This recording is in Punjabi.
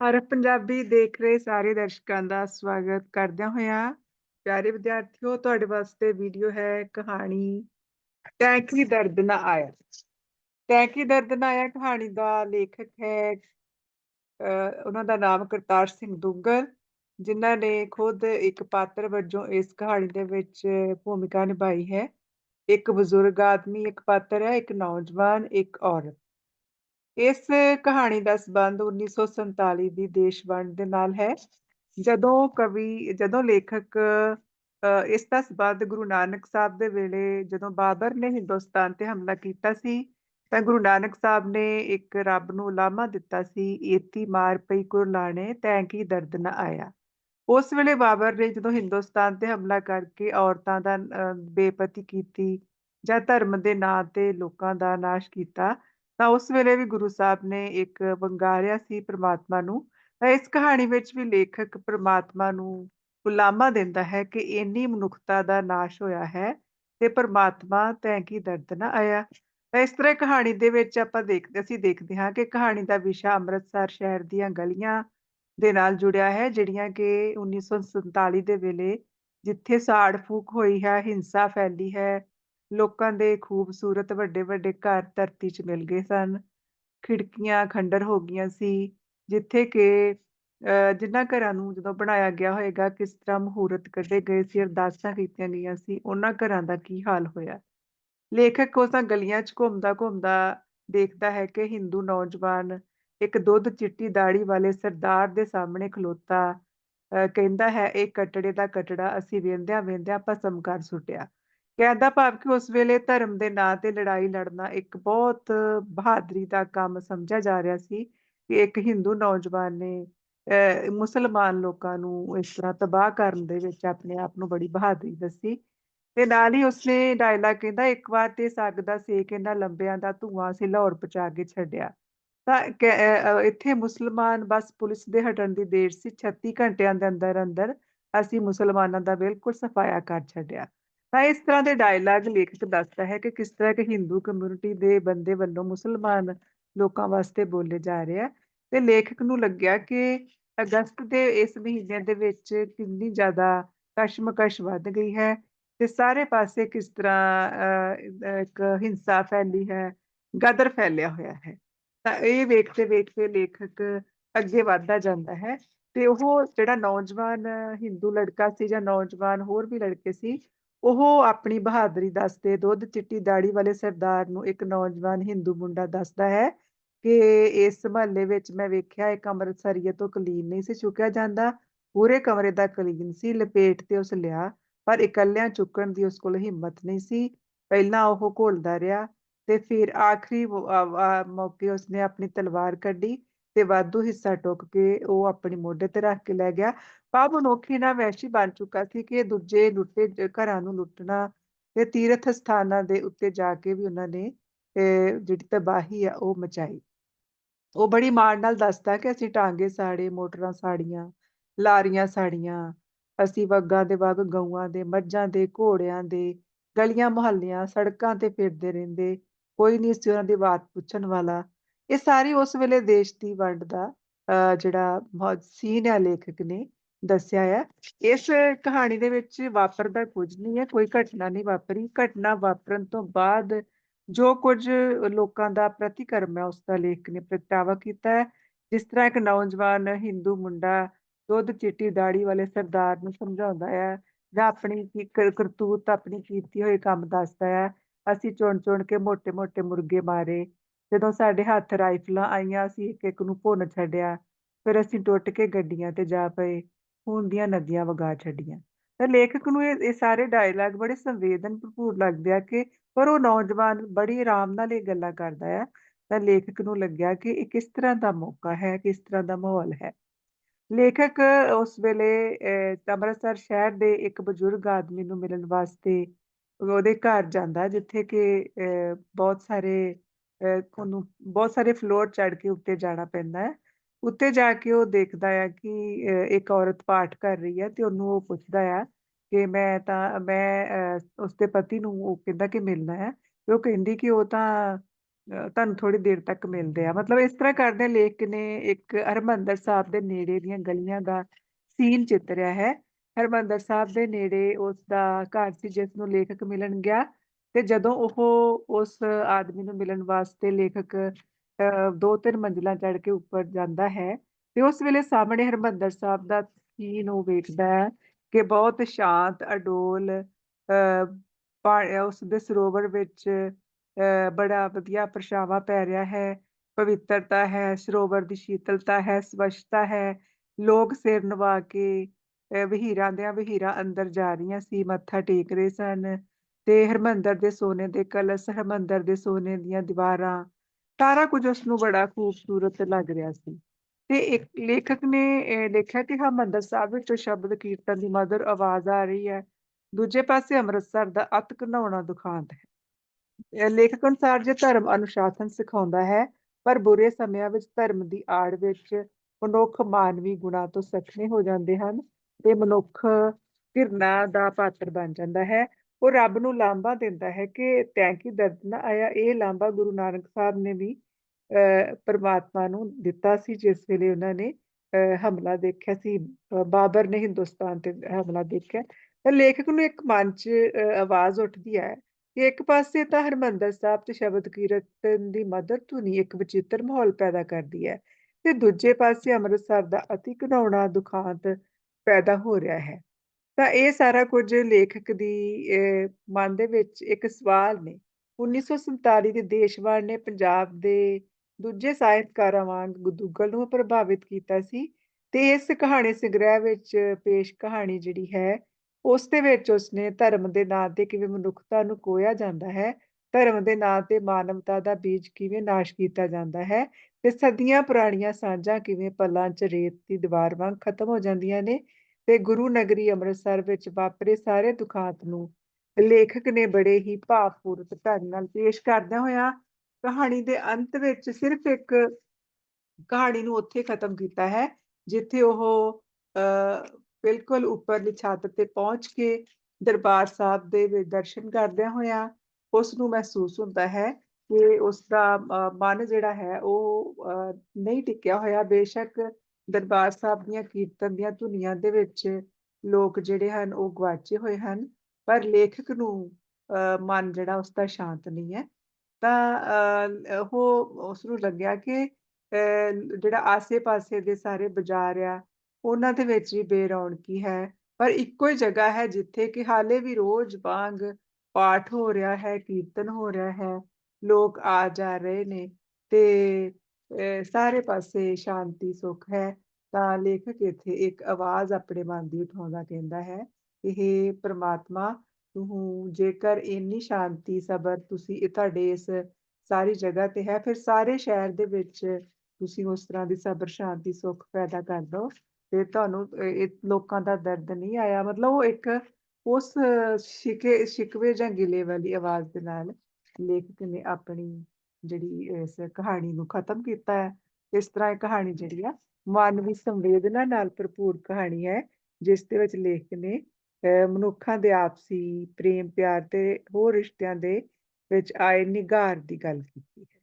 ਹਰ ਪੰਜਾਬੀ ਦੇਖ ਰਹੇ ਸਾਰੇ ਦਰਸ਼ਕਾਂ ਦਾ ਸਵਾਗਤ ਕਰਦਿਆਂ ਹੋਇਆ। ਪਿਆਰੇ ਵਿਦਿਆਰਥੀਓ, ਤੁਹਾਡੇ ਵਾਸਤੇ ਵੀਡੀਓ ਹੈ, ਕਹਾਣੀ ਟੈਂਕੀ ਦਰਦ ਨਾ ਆਇਆ? ਟੈਂਕੀ ਦਰਦ ਨਾ ਆਇਆ? ਕਹਾਣੀ ਦਾ ਲੇਖਕ ਹੈ, ਅਹ ਉਹਨਾਂ ਦਾ ਨਾਮ ਕਰਤਾਰ ਸਿੰਘ ਦੁੱਗਲ ਜਿਨ੍ਹਾਂ ਨੇ ਖੁਦ ਇੱਕ ਪਾਤਰ ਵਜੋਂ ਇਸ ਕਹਾਣੀ ਦੇ ਵਿੱਚ ਭੂਮਿਕਾ ਨਿਭਾਈ ਹੈ। ਇੱਕ ਬਜ਼ੁਰਗ ਆਦਮੀ, ਇੱਕ ਪਾਤਰ ਹੈ, ਇੱਕ ਨੌਜਵਾਨ, ਇੱਕ ਔਰਤ। ਇਸ ਕਹਾਣੀ ਦਾ ਸੰਬੰਧ 1947 ਦੀ ਦੇਸ਼ ਵੰਡ ਦੇ ਨਾਲ ਹੈ। ਜਦੋਂ ਕਵੀ ਜਦੋਂ ਲੇਖਕ ਇਸ ਦਾ ਸੰਬੰਧ ਗੁਰੂ ਨਾਨਕ ਸਾਹਿਬ ਦੇ ਵੇਲੇ ਜਦੋਂ ਬਾਬਰ ਨੇ ਹਿੰਦੁਸਤਾਨ ਤੇ ਹਮਲਾ ਕੀਤਾ ਸੀ ਤਾਂ ਗੁਰੂ ਨਾਨਕ ਸਾਹਿਬ ਨੇ ਇੱਕ ਰੱਬ ਨੂੰ ਉਲਾਮਾ ਦਿੱਤਾ ਸੀ ਏਤੀ ਮਾਰ ਪਈ ਕੁਰਲਾਣੇ ਤੈਂ ਕੀ ਦਰਦ ਨਾ ਆਇਆ? ਉਸ ਵੇਲੇ ਬਾਬਰ ਨੇ ਜਦੋਂ ਹਿੰਦੁਸਤਾਨ ਤੇ ਹਮਲਾ ਕਰਕੇ ਔਰਤਾਂ ਦਾ ਅ, ਬੇਪਤੀ ਕੀਤੀ ਜਾਂ ਧਰਮ ਦੇ ਨਾਂ ਤੇ ਲੋਕਾਂ ਦਾ ਨਾਸ਼ ਕੀਤਾ ਤਾਂ ਉਸ ਵੇਲੇ ਵੀ ਗੁਰੂ ਸਾਹਿਬ ਨੇ ਇੱਕ ਵੰਗਾਰਿਆ ਸੀ ਪ੍ਰਮਾਤਮਾ ਨੂੰ, ਤਾਂ ਇਸ ਕਹਾਣੀ ਵਿੱਚ ਵੀ ਲੇਖਕ ਪ੍ਰਮਾਤਮਾ ਨੂੰ ਗੁਲਾਮਾ ਦਿੰਦਾ ਹੈ ਕਿ ਇੰਨੀ ਮਨੁੱਖਤਾ ਦਾ ਨਾਸ਼ ਹੋਇਆ ਹੈ ਤੇ ਪ੍ਰਮਾਤਮਾ ਤੈਂ ਕੀ ਦਰਦ ਨਾ ਆਇਆ। ਤਾਂ ਇਸ ਤਰ੍ਹਾਂ ਕਹਾਣੀ ਦੇ ਵਿੱਚ ਆਪਾਂ ਦੇਖਦੇ, ਅਸੀਂ ਦੇਖਦੇ ਹਾਂ ਕਿ ਕਹਾਣੀ ਦਾ ਵਿਸ਼ਾ ਅੰਮ੍ਰਿਤਸਰ ਸ਼ਹਿਰ ਦੀਆਂ ਗਲੀਆਂ ਦੇ ਨਾਲ ਜੁੜਿਆ ਹੈ, ਜਿਹੜੀਆਂ ਕਿ 1947 ਦੇ ਵੇਲੇ ਜਿੱਥੇ ਸਾੜ ਫੂਕ ਹੋਈ ਹੈ, ਹਿੰਸਾ ਫੈਲੀ ਹੈ ਲੋਕਾਂ ਦੇ ਖੂਬਸੂਰਤ ਵੱਡੇ ਵੱਡੇ ਘਰ ਧਰਤੀ 'ਚ ਮਿਲ ਗਏ ਸਨ। ਖਿੜਕੀਆਂ ਖੰਡਰ ਹੋ ਗਈਆਂ ਸੀ ਜਿੱਥੇ ਕਿ ਅ, ਜਿਨ੍ਹਾਂ ਘਰਾਂ ਨੂੰ ਜਦੋਂ ਬਣਾਇਆ ਗਿਆ ਹੋਏਗਾ ਕਿਸ ਤਰ੍ਹਾਂ ਮਹੂਰਤ ਕੱਢੇ ਗਏ ਸੀ ਅਰਦਾਸਾਂ ਕੀਤੀਆਂ ਗਈਆਂ ਸੀ ਉਹਨਾਂ ਘਰਾਂ ਦਾ ਕੀ ਹਾਲ ਹੋਇਆ? ਲੇਖਕ ਉਸਾਂ ਗਲੀਆਂ 'ਚ ਘੁੰਮਦਾ ਘੁੰਮਦਾ ਦੇਖਦਾ ਹੈ ਕਿ ਹਿੰਦੂ ਨੌਜਵਾਨ ਇੱਕ ਦੁੱਧ ਚਿੱਟੀ ਦਾੜੀ ਵਾਲੇ ਸਰਦਾਰ ਦੇ ਸਾਹਮਣੇ ਖਲੋਤਾ ਅ, ਕਹਿੰਦਾ ਹੈ ਇਹ ਕਟੜੇ ਦਾ ਕਟੜਾ ਅਸੀਂ ਵੇਂਦਿਆਂ ਵੇਂਦਿਆਂ ਭਸਮ ਕਰ ਸੁੱਟਿਆ। ਕਹਿਣ ਦਾ ਭਾਵ ਕਿ ਉਸ ਵੇਲੇ ਧਰਮ ਦੇ ਨਾਂ ਤੇ ਲੜਾਈ ਲੜਨਾ ਇੱਕ ਬਹੁਤ ਬਹਾਦਰੀ ਦਾ ਕੰਮ ਸਮਝਿਆ ਜਾ ਰਿਹਾ ਸੀ ਕਿ ਇੱਕ ਹਿੰਦੂ ਨੌਜਵਾਨ ਨੇ ਅ, ਮੁਸਲਮਾਨ ਲੋਕਾਂ ਨੂੰ ਇਸ ਤਰ੍ਹਾਂ ਤਬਾਹ ਕਰਨ ਦੇ ਵਿੱਚ ਆਪਣੇ ਆਪ ਨੂੰ ਬੜੀ ਬਹਾਦਰੀ ਦੱਸੀ ਤੇ ਨਾਲ ਹੀ ਉਸਨੇ ਡਾਇਲਾਗ ਕਹਿੰਦਾ ਇੱਕ ਵਾਰ ਤੇ ਸੱਗ ਦਾ ਸੇਕ ਇਹਨਾਂ ਲੰਬਿਆਂ ਦਾ ਧੂਆਂ ਅਸੀਂ ਲਾਹੌਰ ਪਹੁੰਚਾ ਕੇ ਛੱਡਿਆ। ਤਾਂ ਕ- ਇੱਥੇ ਮੁਸਲਮਾਨ ਬਸ ਪੁਲਿਸ ਦੇ ਹਟਣ ਦੀ ਦੇਰ ਸੀ 36 ਘੰਟਿਆਂ ਦੇ ਅੰਦਰ ਅੰਦਰ ਅਸੀਂ ਮੁਸਲਮਾਨਾਂ ਦਾ ਬਿਲਕੁਲ ਸਫਾਇਆ ਕਰ ਛੱਡਿਆ। ਤਾਂ ਇਸ ਤਰ੍ਹਾਂ ਦੇ ਡਾਇਲਾਗ ਲੇਖਕ ਦੱਸਦਾ ਹੈ ਕਿ ਕਿਸ ਤਰ੍ਹਾਂ ਕਿ ਹਿੰਦੂ ਕਮਿਊਨਿਟੀ ਦੇ ਬੰਦੇ ਵੱਲੋਂ ਮੁਸਲਮਾਨ ਲੋਕਾਂ ਵਾਸਤੇ ਬੋਲੇ ਜਾ ਰਹੇ ਆ। ਤੇ ਲੇਖਕ ਨੂੰ ਲੱਗਿਆ ਕਿ ਅਗਸਤ ਦੇ ਇਸ ਮਹੀਨੇ ਦੇ ਵਿੱਚ ਕਿੰਨੀ ਜ਼ਿਆਦਾ ਕਸ਼ਮਕਸ਼ ਵੱਧ ਗਈ ਹੈ ਤੇ ਸਾਰੇ ਪਾਸੇ ਕਿਸ ਤਰ੍ਹਾਂ ਇੱਕ ਹਿੰਸਾ ਫੈਲੀ ਹੈ, ਗਦਰ ਫੈਲਿਆ ਹੋਇਆ ਹੈ। ਤਾਂ ਇਹ ਵੇਖਦੇ ਵੇਖਦੇ ਲੇਖਕ ਅੱਗੇ ਵਧਦਾ ਜਾਂਦਾ ਹੈ ਤੇ ਉਹ ਜਿਹੜਾ ਨੌਜਵਾਨ ਹਿੰਦੂ ਲੜਕਾ ਸੀ ਜਾਂ ਨੌਜਵਾਨ ਹੋਰ ਵੀ ਲੜਕੇ ਸੀ ਉਹ ਆਪਣੀ ਬਹਾਦਰੀ ਦੱਸਦੇ। ਦੁੱਧ, ਚਿੱਟੀ ਦਾੜੀ ਵਾਲੇ ਸਰਦਾਰ ਨੂੰ ਇੱਕ ਨੌਜਵਾਨ ਹਿੰਦੂ ਮੁੰਡਾ ਦੱਸਦਾ ਹੈ ਕਿ ਇਸ ਮਹੱਲੇ ਵਿੱਚ ਮੈਂ ਵੇਖਿਆ, ਇੱਕ ਅੰਮ੍ਰਿਤਸਰੀਏ ਤੋਂ ਕਲੀਨ ਨਹੀਂ ਸੀ ਚੁੱਕਿਆ ਜਾਂਦਾ। ਪੂਰੇ ਕਮਰੇ ਦਾ ਕਲੀਨ ਸੀ, ਲਪੇਟ ਤੇ ਉਸ ਲਿਆ, ਪਰ ਇਕੱਲਿਆਂ ਚੁੱਕਣ ਦੀ ਉਸ ਕੋਲ ਹਿੰਮਤ ਨਹੀਂ ਸੀ। ਪਹਿਲਾਂ ਉਹ ਘੋਲਦਾ ਰਿਹਾ ਤੇ ਫਿਰ ਆਖਰੀ ਮੌਕੇ ਉਸਨੇ ਆਪਣੀ ਤਲਵਾਰ ਕੱਢੀ। ਤੇ ਵਾਧੂ ਹਿੱਸਾ ਟੁੱਕ ਕੇ ਉਹ ਆਪਣੇ ਮੋਢੇ ਤੇ ਰੱਖ ਕੇ ਲੈ ਗਿਆ। ਪਾਪ ਮਨੁੱਖੀ ਨਾ ਵੈਸ਼ੀ ਬਣ ਚੁੱਕਾ ਸੀ ਕਿ ਦੂਜੇ ਲੁੱਟੇ, ਘਰਾਂ ਨੂੰ ਲੁੱਟਣਾ ਤੇ ਤੀਰਥ ਸਥਾਨਾਂ ਦੇ ਉੱਤੇ ਜਾ ਕੇ ਵੀ ਉਹਨਾਂ ਨੇ ਜਿਹੜੀ ਤਬਾਹੀ ਆ ਉਹ ਮਚਾਈ। ਉਹ ਬੜੀ ਮਾਣ ਨਾਲ ਦੱਸਦਾ ਕਿ ਅਸੀਂ ਟਾਂਗੇ ਸਾੜੇ, ਮੋਟਰਾਂ ਸਾੜੀਆਂ, ਲਾਰੀਆਂ ਸਾੜੀਆਂ, ਅਸੀਂ ਵੱਗਾਂ ਦੇ ਵੱਗ, ਗਊਆਂ ਦੇ, ਮੱਝਾਂ ਦੇ, ਘੋੜਿਆਂ ਦੇ, ਗਲੀਆਂ ਮੁਹੱਲਿਆਂ, ਸੜਕਾਂ ਤੇ ਫਿਰਦੇ ਰਹਿੰਦੇ। ਕੋਈ ਨਹੀਂ ਸੀ ਉਹਨਾਂ ਦੀ ਬਾਤ ਪੁੱਛਣ ਵਾਲਾ। ਇਹ ਸਾਰੀ ਉਸ ਵੇਲੇ ਦੇਸ਼ ਦੀ ਵੰਡ ਦਾ, ਅਹ ਜਿਹੜਾ ਬਹੁਤ ਸੀਨੀਅਰ ਲੇਖਕ ਨੇ ਦੱਸਿਆ ਹੈ ਇਸ ਕਹਾਣੀ ਦੇ ਵਿੱਚ ਵਾਪਰਦਾ ਕੁਝ ਨਹੀਂ ਹੈ, ਕੋਈ ਘਟਨਾ ਨਹੀਂ ਵਾਪਰੀ। ਘਟਨਾ ਵਾਪਰਨ ਤੋਂ ਬਾਅਦ ਜੋ ਕੁਝ ਲੋਕਾਂ ਦਾ ਪ੍ਰਤੀਕਰਮ ਹੈ, ਉਸ ਦਾ ਲੇਖ ਨੇ ਪ੍ਰਗਟਾਵਾ ਕੀਤਾ ਹੈ। ਜਿਸ ਤਰ੍ਹਾਂ ਇੱਕ ਨੌਜਵਾਨ ਹਿੰਦੂ ਮੁੰਡਾ ਦੁੱਧ ਚਿੱਟੀ ਦਾੜੀ ਵਾਲੇ ਸਰਦਾਰ ਨੂੰ ਸਮਝਾਉਂਦਾ ਹੈ ਜਾਂ ਆਪਣੀ ਕਰਤੂਤ ਆਪਣੀ ਕੀਤੀ ਹੋਈ ਕੰਮ ਦੱਸਦਾ ਹੈ ਅਸੀਂ ਚੁਣ ਚੁਣ ਕੇ ਮੋਟੇ ਮੋਟੇ ਮੁਰਗੇ ਮਾਰੇ ਜਦੋਂ ਸਾਡੇ ਹੱਥ ਰਾਈਫਲਾਂ ਆਈਆਂ ਅਸੀਂ ਇੱਕ ਇੱਕ ਨੂੰ ਭੁੰਨ ਛੱਡਿਆ। ਫਿਰ ਅਸੀਂ ਟੁੱਟ ਕੇ ਗੱਡੀਆਂ ਤੇ ਜਾ ਪਏ ਖੂਨ ਦੀਆਂ ਨਦੀਆਂ ਵਗਾ ਛੱਡੀਆਂ। ਤਾਂ ਲੇਖਕ ਨੂੰ ਇਹ ਇਹ ਸਾਰੇ ਡਾਇਲਾਗ ਬੜੇ ਸੰਵੇਦਨ ਭਰਪੂਰ ਲੱਗਦੇ ਆ ਕਿ ਪਰ ਉਹ ਨੌਜਵਾਨ ਬੜੀ ਆਰਾਮ ਨਾਲ ਇਹ ਗੱਲਾਂ ਕਰਦਾ ਹੈ ਤਾਂ ਲੇਖਕ ਨੂੰ ਲੱਗਿਆ ਕਿ ਇਹ ਕਿਸ ਤਰ੍ਹਾਂ ਦਾ ਮੌਕਾ ਹੈ ਕਿਸ ਤਰ੍ਹਾਂ ਦਾ ਮਾਹੌਲ ਹੈ। ਲੇਖਕ ਉਸ ਵੇਲੇ ਅਹ, ਅੰਮ੍ਰਿਤਸਰ ਸ਼ਹਿਰ ਦੇ ਇੱਕ ਬਜ਼ੁਰਗ ਆਦਮੀ ਨੂੰ ਮਿਲਣ ਵਾਸਤੇ ਉਹਦੇ ਘਰ ਜਾਂਦਾ ਜਿੱਥੇ ਕਿ ਅਹ, ਬਹੁਤ ਸਾਰੇ ਉਹਨੂੰ ਬਹੁਤ ਸਾਰੇ ਫਲੋਰ ਚੜ ਕੇ ਉੱਤੇ ਜਾਣਾ ਪੈਂਦਾ ਹੈ। ਉੱਤੇ ਜਾ ਕੇ ਉਹ ਦੇਖਦਾ ਹੈ ਕਿ ਇੱਕ ਔਰਤ ਪਾਠ ਕਰ ਰਹੀ ਹੈ ਤੇ ਉਹਨੂੰ ਉਹ ਪੁੱਛਦਾ ਆ ਕਿ ਮੈਂ ਤਾਂ, ਮੈਂ ਉਸਦੇ ਪਤੀ ਨੂੰ ਉਹ ਕਹਿੰਦਾ ਕਿ ਮਿਲਣਾ ਹੈ ਤੇ ਉਹ ਕਹਿੰਦੀ ਕਿ ਉਹ ਤਾਂ ਤੁਹਾਨੂੰ ਥੋੜੀ ਦੇਰ ਤੱਕ ਮਿਲਦੇ ਆ। ਮਤਲਬ ਇਸ ਤਰ੍ਹਾਂ ਕਰਦੇ ਲੇਖ ਨੇ ਇੱਕ ਹਰਿਮੰਦਰ ਸਾਹਿਬ ਦੇ ਨੇੜੇ ਦੀਆਂ ਗਲੀਆਂ ਦਾ ਸੀਨ ਚਿੱਤਰਿਆ ਹੈ। ਹਰਿਮੰਦਰ ਸਾਹਿਬ ਦੇ ਨੇੜੇ ਉਸ ਦਾ ਘਰ ਸੀ, ਜਿਸ ਨੂੰ ਲੇਖਕ ਮਿਲਣ ਗਿਆ। ਤੇ ਜਦੋਂ ਉਹ ਉਸ ਆਦਮੀ ਨੂੰ ਮਿਲਣ ਵਾਸਤੇ ਲੇਖਕ ਅ, ਦੋ ਤਿੰਨ ਮੰਜ਼ਿਲਾਂ ਚੜ ਕੇ ਉੱਪਰ ਜਾਂਦਾ ਹੈ ਤੇ ਉਸ ਵੇਲੇ ਸਾਹਮਣੇ ਹਰਿਮੰਦਰ ਸਾਹਿਬ ਦਾ ਸੀਨ ਉਹ ਵੇਖਦਾ ਹੈ ਕਿ ਬਹੁਤ ਸ਼ਾਂਤ ਅਡੋਲ ਅ, ਉਸ ਦੇ ਸਰੋਵਰ ਵਿੱਚ ਅ, ਬੜਾ ਵਧੀਆ ਪ੍ਰਛਾਵਾਂ ਪੈ ਰਿਹਾ ਹੈ ਪਵਿੱਤਰਤਾ ਹੈ ਸਰੋਵਰ ਦੀ ਸ਼ੀਤਲਤਾ ਹੈ ਸਵੱਛਤਾ ਹੈ ਲੋਕ ਸਿਰ ਨਵਾ ਕੇ ਅ, ਵਹੀਰਾਂ ਦੀਆਂ ਵਹੀਰਾਂ ਅੰਦਰ ਜਾ ਰਹੀਆਂ ਸੀ ਮੱਥਾ ਟੇਕ ਰਹੇ ਸਨ। ਤੇ ਹਰਮੰਦਰ ਦੇ ਸੋਨੇ ਦੇ ਕਲਸ਼, ਹਰਮੰਦਰ ਦੇ ਸੋਨੇ ਦੀਆਂ ਦੀਵਾਰਾਂ, ਸਾਰਾ ਕੁਝ ਉਸ ਨੂੰ ਬੜਾ ਖੂਬਸੂਰਤ ਲੱਗ ਰਿਹਾ ਸੀ। ਤੇ ਇੱਕ ਲੇਖਕ ਨੇ ਲਿਖਿਆ ਕਿ ਹਰਿਮੰਦਰ ਸਾਹਿਬ ਵਿੱਚ ਸ਼ਬਦ ਕੀਰਤਨ ਦੀ ਮਧੁਰ ਆਵਾਜ਼ ਆ ਰਹੀ ਹੈ। ਦੂਜੇ ਪਾਸੇ ਅੰਮ੍ਰਿਤਸਰ ਦਾ ਅਤ ਘਨਾਉਣਾ ਦੁਖਾਂਤ ਹੈ। ਲੇਖਕ ਅਨੁਸਾਰ ਜੇ ਧਰਮ ਅਨੁਸ਼ਾਸਨ ਸਿਖਾਉਂਦਾ ਹੈ, ਪਰ ਬੁਰੇ ਸਮਿਆਂ ਵਿੱਚ ਧਰਮ ਦੀ ਆੜ ਵਿੱਚ ਮਨੁੱਖ ਮਾਨਵੀ ਗੁਣਾਂ ਤੋਂ ਸਖਣੇ ਹੋ ਜਾਂਦੇ ਹਨ ਤੇ ਮਨੁੱਖ ਘਿਰਨਾ ਦਾ ਪਾਤਰ ਬਣ ਜਾਂਦਾ ਹੈ। ਉਹ ਰੱਬ ਨੂੰ ਲਾਂਭਾ ਦਿੰਦਾ ਹੈ ਕਿ ਤੈਂ ਕੀ ਦਰਦ ਨਾ ਆਇਆ। ਇਹ ਲਾਂਭਾ ਗੁਰੂ ਨਾਨਕ ਸਾਹਿਬ ਨੇ ਵੀ ਪਰਮਾਤਮਾ ਨੂੰ ਦਿੱਤਾ ਸੀ, ਜਿਸ ਵੇਲੇ ਉਹਨਾਂ ਨੇ ਹਮਲਾ ਦੇਖਿਆ ਸੀ। ਬਾਬਰ ਨੇ ਹਿੰਦੁਸਤਾਨ ਤੇ ਹਮਲਾ ਦੇਖਿਆ। ਤਾਂ ਲੇਖਕ ਨੂੰ ਇੱਕ ਮਨ 'ਚ, ਅਹ, ਆਵਾਜ਼ ਉੱਠਦੀ ਹੈ ਕਿ ਇੱਕ ਪਾਸੇ ਤਾਂ ਹਰਿਮੰਦਰ ਸਾਹਿਬ ਤੇ ਸ਼ਬਦ ਕੀਰਤਨ ਦੀ ਮਦਰ ਧੁਨੀ ਇੱਕ ਵਿਚਿੱਤਰ ਮਾਹੌਲ ਪੈਦਾ ਕਰਦੀ ਹੈ ਤੇ ਦੂਜੇ ਪਾਸੇ ਅੰਮ੍ਰਿਤਸਰ ਦਾ ਅਤਿ ਘਿਨਾਉਣਾ ਦੁਖਾਂਤ ਪੈਦਾ ਹੋ ਰਿਹਾ ਹੈ। ਤਾਂ ਇਹ ਸਾਰਾ ਕੁਝ ਲੇਖਕ ਦੀ ਅਹ, ਮਨ ਦੇ ਵਿੱਚ ਇੱਕ ਸਵਾਲ ਨੇ। 1947 ਦੇ ਦੇਸ਼ਵਾਰ ਨੇ ਪੰਜਾਬ ਦੇ ਦੂਜੇ ਸਾਹਿਤਕਾਰਾਂ ਵਾਂਗ ਗੁਦੂਗਲ ਨੂੰ ਪ੍ਰਭਾਵਿਤ ਕੀਤਾ ਸੀ ਤੇ ਇਸ ਕਹਾਣੀ ਸੰਗ੍ਰਹਿ ਵਿੱਚ ਪੇਸ਼ ਕਹਾਣੀ ਜਿਹੜੀ ਹੈ ਉਸ ਦੇ ਵਿੱਚ ਉਸਨੇ ਧਰਮ ਦੇ ਨਾਂ ਤੇ ਕਿਵੇਂ ਮਨੁੱਖਤਾ ਨੂੰ ਕੋਇਆ ਜਾਂਦਾ ਹੈ ਧਰਮ ਦੇ ਨਾਂ ਤੇ ਮਾਨਵਤਾ ਦਾ ਬੀਜ ਕਿਵੇਂ ਨਾਸ਼ ਕੀਤਾ ਜਾਂਦਾ ਹੈ ਤੇ ਸਦੀਆਂ ਪੁਰਾਣੀਆਂ ਸਾਂਝਾਂ ਕਿਵੇਂ ਪਲਾਂ 'ਚ ਰੇਤ ਦੀ ਦੀਵਾਰ ਵਾਂਗ ਖਤਮ ਹੋ ਜਾਂਦੀਆਂ ਨੇ ਤੇ ਗੁਰੂ ਨਗਰੀ ਅੰਮ੍ਰਿਤਸਰ ਵਿੱਚ ਵਾਪਰੇ ਸਾਰੇ ਦੁਖਾਂਤ ਨੂੰ ਲੇਖਕ ਨੇ ਬੜੇ ਹੀ ਭਾਵਪੂਰਤ ਢੰਗ ਨਾਲ ਪੇਸ਼ ਕਰਦਿਆਂ ਹੋਇਆ ਕਹਾਣੀ ਦੇ ਅੰਤ ਵਿੱਚ ਸਿਰਫ ਇੱਕ ਕਹਾਣੀ ਨੂੰ ਉੱਥੇ ਖਤਮ ਕੀਤਾ ਹੈ ਜਿੱਥੇ ਉਹ ਅ, ਬਿਲਕੁਲ ਉੱਪਰਲੀ ਛੱਤ ਤੇ ਪਹੁੰਚ ਕੇ ਦਰਬਾਰ ਸਾਹਿਬ ਦੇ ਵਿੱਚ ਦਰਸ਼ਨ ਕਰਦਿਆਂ ਹੋਇਆ ਉਸ ਨੂੰ ਮਹਿਸੂਸ ਹੁੰਦਾ ਹੈ ਕਿ ਉਸ ਦਾ ਮਨ ਜਿਹੜਾ ਹੈ ਉਹ ਅ, ਨਹੀਂ ਟਿਕਿਆ ਹੋਇਆ ਬੇਸ਼ੱਕ ਦਰਬਾਰ ਸਾਹਿਬ ਦੀਆਂ ਕੀਰਤਨ ਦੀਆਂ ਧੁਨੀਆਂ ਦੇ ਵਿੱਚ ਲੋਕ ਜਿਹੜੇ ਹਨ ਉਹ ਗਵਾਚੇ ਹੋਏ ਹਨ। ਪਰ ਲੇਖਕ ਨੂੰ ਅ, ਮਨ ਜਿਹੜਾ ਉਸ ਦਾ ਸ਼ਾਂਤ ਨਹੀਂ ਹੈ। ਤਾਂ ਉਹ ਉਸ ਨੂੰ ਲੱਗਿਆ ਕਿ ਜਿਹੜਾ ਆਸੇ-ਪਾਸੇ ਦੇ ਸਾਰੇ ਬਾਜ਼ਾਰ ਆ ਉਹਨਾਂ ਦੇ ਵਿੱਚ ਵੀ ਬੇਰੌਣਕੀ ਹੈ। ਪਰ ਇੱਕੋ ਹੀ ਜਗ੍ਹਾ ਹੈ ਜਿੱਥੇ ਕਿ ਹਾਲੇ ਵੀ ਰੋਜ਼ ਵਾਂਗ ਪਾਠ ਹੋ ਰਿਹਾ ਹੈ ਕੀਰਤਨ ਹੋ ਰਿਹਾ ਹੈ। ਲੋਕ ਆ ਜਾ ਰਹੇ ਨੇ ਤੇ ਅ, ਸਾਰੇ ਪਾਸੇ ਸ਼ਾਂਤੀ ਸੁੱਖ ਹੈ ਤਾਂ ਲੇਖਕ ਇੱਥੇ ਇੱਕ ਆਵਾਜ਼ ਆਪਣੇ ਮਨ ਦੀ ਉਠਾਉਂਦਾ ਕਹਿੰਦਾ ਹੈ ਕਿ ਪ੍ਰਮਾਤਮਾ ਤੂੰ ਜੇਕਰ ਇੰਨੀ ਸ਼ਾਂਤੀ ਸਬਰ ਤੁਸੀਂ ਇਹ ਤੁਹਾਡੇ ਇਸ ਸਾਰੀ ਜਗ੍ਹਾ ਤੇ ਹੈ ਫਿਰ ਸਾਰੇ ਸ਼ਹਿਰ ਦੇ ਵਿੱਚ ਤੁਸੀਂ ਉਸ ਤਰ੍ਹਾਂ ਦੀ ਸਬਰ ਸ਼ਾਂਤੀ ਸੁੱਖ ਪੈਦਾ ਕਰ ਦਿਓ ਤੇ ਤੁਹਾਨੂੰ ਇਹ ਲੋਕਾਂ ਦਾ ਦਰਦ ਨਹੀਂ ਆਇਆ ਮਤਲਬ ਉਹ ਇੱਕ ਉਸ ਸ਼ਿਕੇ ਸ਼ਿਕਵੇ ਜਾਂ ਗਿਲੇ ਵਾਲੀ ਆਵਾਜ਼ ਦੇ ਨਾਲ ਲੇਖਕ ਨੇ ਆਪਣੀ ਜਿਹੜੀ ਇਸ ਕਹਾਣੀ ਨੂੰ ਖਤਮ ਕੀਤਾ ਹੈ। ਇਸ ਤਰ੍ਹਾਂ ਇਹ ਕਹਾਣੀ ਜਿਹੜੀ ਆ ਮਾਨਵੀ ਸੰਵੇਦਨਾ ਨਾਲ ਭਰਪੂਰ ਕਹਾਣੀ ਹੈ ਜਿਸ ਦੇ ਵਿੱਚ ਲੇਖਕ ਨੇ ਮਨੁੱਖਾਂ ਦੇ ਆਪਸੀ ਪ੍ਰੇਮ ਪਿਆਰ ਤੇ ਹੋਰ ਰਿਸ਼ਤਿਆਂ ਦੇ ਵਿੱਚ ਆਏ ਨਿਘਾਰ ਦੀ ਗੱਲ ਕੀਤੀ ਹੈ।